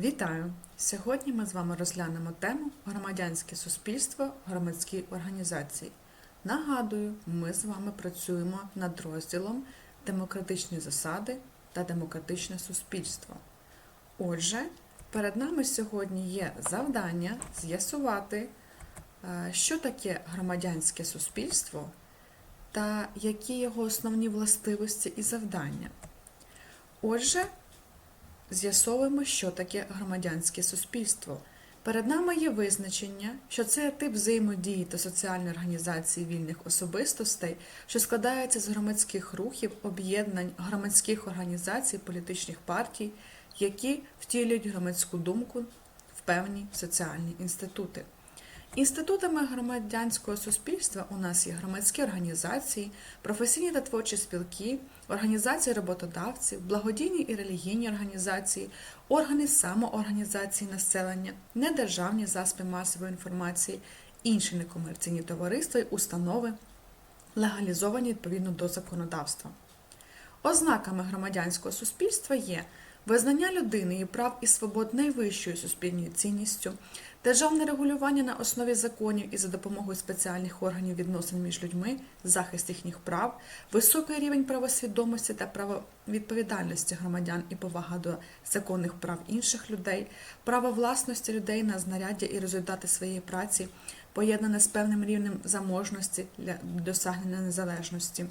Вітаю! Сьогодні ми з вами розглянемо тему Громадянське суспільство, громадські організації. Нагадую, ми з вами працюємо над розділом Демократичні засади та демократичне суспільство. Отже, перед нами сьогодні є завдання з'ясувати, е, що таке громадянське суспільство та які його основні властивості і завдання. Отже, З'ясовуємо, що таке громадянське суспільство. Перед нами є визначення, що це тип взаємодії та соціальної організації вільних особистостей, що складається з громадських рухів, об'єднань, громадських організацій, політичних партій, які втілюють громадську думку в певні соціальні інститути. Інститутами громадянського суспільства у нас є громадські організації, професійні та творчі спілки, організації роботодавців, благодійні і релігійні організації, органи самоорганізації населення, недержавні засоби масової інформації, інші некомерційні товариства і установи, легалізовані відповідно до законодавства. Ознаками громадянського суспільства є визнання людини, її прав і свобод найвищою суспільною цінністю, державне регулювання на основі законів і за допомогою спеціальних органів відносин між людьми, захист їхніх прав, високий рівень правосвідомості та правовідповідальності громадян і повага до законних прав інших людей, право власності людей на знаряддя і результати своєї праці, поєднане з певним рівнем заможності для досягнення незалежності.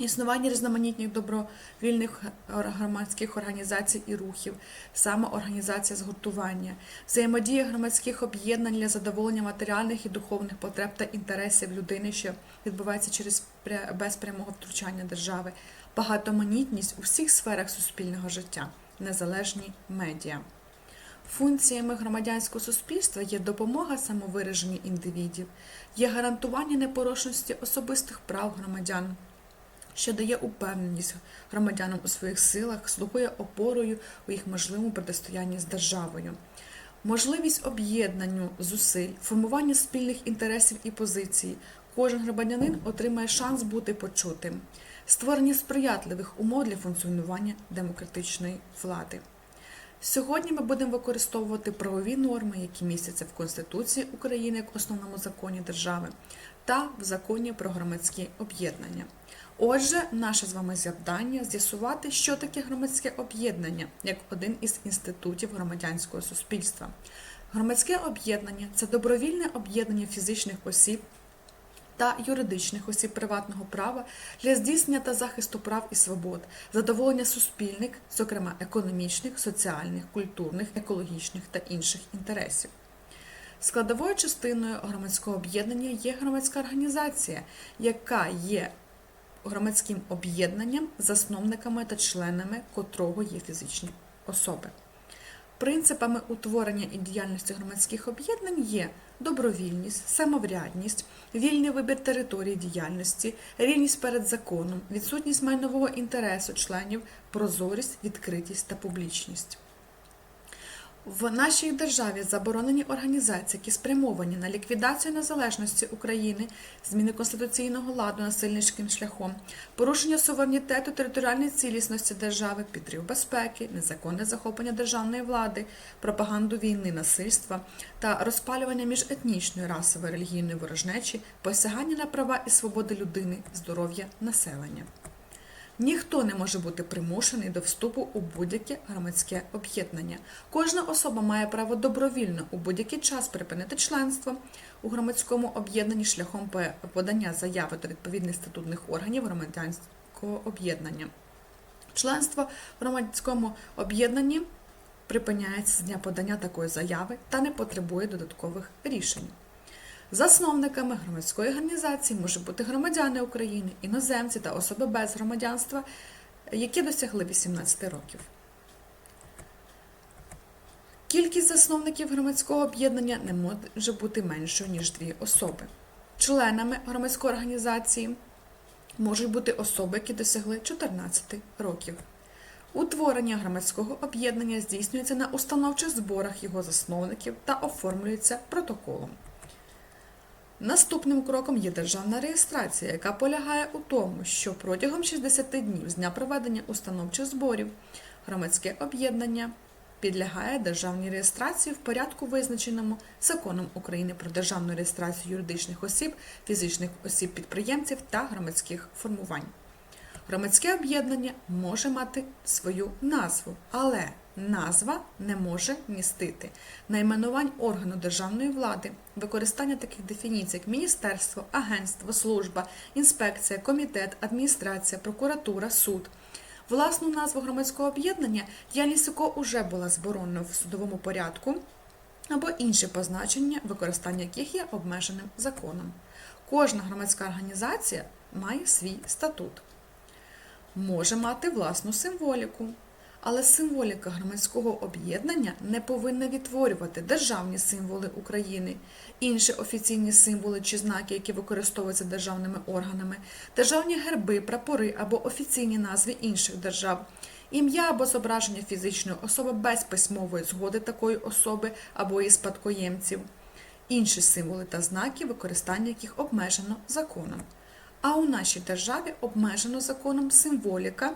Існування різноманітних добровільних громадських організацій і рухів, самоорганізація згуртування, взаємодія громадських об'єднань для задоволення матеріальних і духовних потреб та інтересів людини, що відбувається через без прямого втручання держави, багатоманітність у всіх сферах суспільного життя, незалежні медіа. Функціями громадянського суспільства є допомога самовираженню індивідів, є гарантування непорушності особистих прав громадян що дає упевненість громадянам у своїх силах, слугує опорою у їх можливому протистоянні з державою. Можливість об'єднанню зусиль, формування спільних інтересів і позицій. Кожен громадянин отримає шанс бути почутим, створення сприятливих умов для функціонування демократичної влади. Сьогодні ми будемо використовувати правові норми, які містяться в Конституції України як основному законі держави, та в законі про громадські об'єднання. Отже, наше з вами завдання з'ясувати, що таке громадське об'єднання як один із інститутів громадянського суспільства. Громадське об'єднання це добровільне об'єднання фізичних осіб та юридичних осіб приватного права для здійснення та захисту прав і свобод, задоволення суспільних, зокрема економічних, соціальних, культурних, екологічних та інших інтересів. Складовою частиною громадського об'єднання є громадська організація, яка є громадським об'єднанням, засновниками та членами котрого є фізичні особи. Принципами утворення і діяльності громадських об'єднань є добровільність, самоврядність, вільний вибір території діяльності, рівність перед законом, відсутність майнового інтересу членів, прозорість, відкритість та публічність. В нашій державі заборонені організації, які спрямовані на ліквідацію незалежності України, зміни конституційного ладу насильницьким шляхом, порушення суверенітету територіальної цілісності держави, підрив безпеки, незаконне захоплення державної влади, пропаганду війни, насильства та розпалювання міжетнічної расової релігійної ворожнечі, посягання на права і свободи людини, здоров'я населення. Ніхто не може бути примушений до вступу у будь-яке громадське об'єднання. Кожна особа має право добровільно у будь-який час припинити членство у громадському об'єднанні шляхом подання заяви до відповідних статутних органів громадянського об'єднання. Членство в громадському об'єднанні припиняється з дня подання такої заяви та не потребує додаткових рішень. Засновниками громадської організації можуть бути громадяни України, іноземці та особи без громадянства, які досягли 18 років. Кількість засновників громадського об'єднання не може бути меншою, ніж дві особи. Членами громадської організації можуть бути особи, які досягли 14 років. Утворення громадського об'єднання здійснюється на установчих зборах його засновників та оформлюється протоколом. Наступним кроком є державна реєстрація, яка полягає у тому, що протягом 60 днів з дня проведення установчих зборів громадське об'єднання підлягає державній реєстрації в порядку, визначеному законом України про державну реєстрацію юридичних осіб, фізичних осіб-підприємців та громадських формувань. Громадське об'єднання може мати свою назву, але назва не може містити найменувань органу державної влади, використання таких дефініцій, як міністерство, агентство, служба, інспекція, комітет, адміністрація, прокуратура, суд. Власну назву громадського об'єднання якого уже була заборонена в судовому порядку або інші позначення, використання яких є обмеженим законом. Кожна громадська організація має свій статут може мати власну символіку. Але символіка громадського об'єднання не повинна відтворювати державні символи України, інші офіційні символи чи знаки, які використовуються державними органами, державні герби, прапори або офіційні назви інших держав, ім'я або зображення фізичної особи без письмової згоди такої особи або її спадкоємців, інші символи та знаки, використання яких обмежено законом. А у нашій державі обмежено законом символіка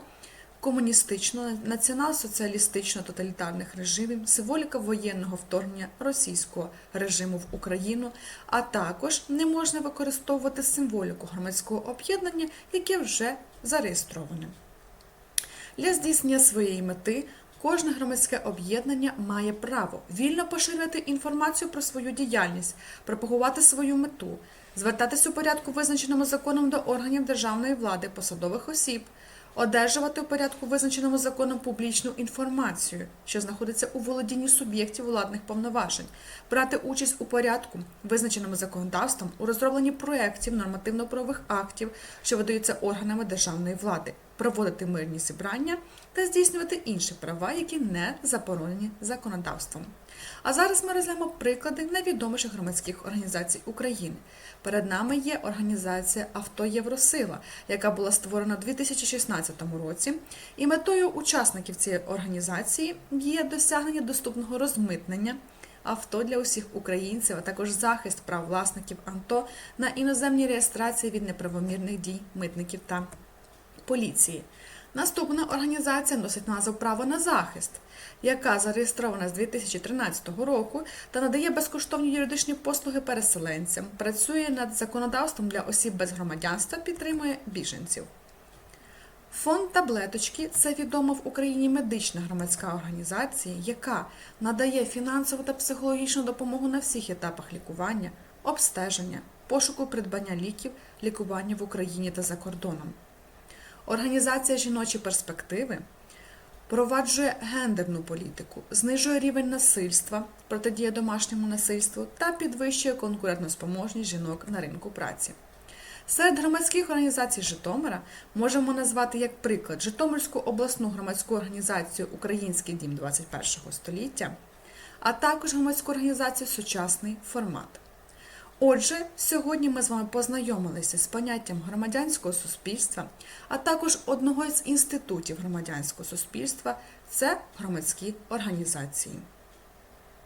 комуністичного, націонал-соціалістично тоталітарних режимів, символіка воєнного вторгнення російського режиму в Україну, а також не можна використовувати символіку громадського об'єднання, яке вже зареєстроване. Для здійснення своєї мети кожне громадське об'єднання має право вільно поширювати інформацію про свою діяльність, пропагувати свою мету, звертатись у порядку, визначеному законом до органів державної влади, посадових осіб, одержувати у порядку, визначеному законом публічну інформацію, що знаходиться у володінні суб'єктів владних повноважень, брати участь у порядку, визначеному законодавством, у розробленні проєктів нормативно-правових актів, що видаються органами державної влади, проводити мирні зібрання та здійснювати інші права, які не заборонені законодавством. А зараз ми розглянемо приклади найвідоміших громадських організацій України. Перед нами є організація Авто Євросила, яка була створена у 2016 році, і метою учасників цієї організації є досягнення доступного розмитнення авто для усіх українців, а також захист прав власників авто на іноземній реєстрації від неправомірних дій митників та поліції. Наступна організація носить назву Право на захист, яка зареєстрована з 2013 року та надає безкоштовні юридичні послуги переселенцям, працює над законодавством для осіб без громадянства, підтримує біженців. Фонд таблеточки це відома в Україні медична громадська організація, яка надає фінансову та психологічну допомогу на всіх етапах лікування, обстеження, пошуку придбання ліків, лікування в Україні та за кордоном. Організація жіночі перспективи впроваджує гендерну політику, знижує рівень насильства, протидіє домашньому насильству та підвищує конкурентоспроможність жінок на ринку праці. Серед громадських організацій Житомира можемо назвати як приклад Житомирську обласну громадську організацію Український дім 21 століття, а також громадську організацію Сучасний формат. Отже, сьогодні ми з вами познайомилися з поняттям громадянського суспільства, а також одного із інститутів громадянського суспільства це громадські організації.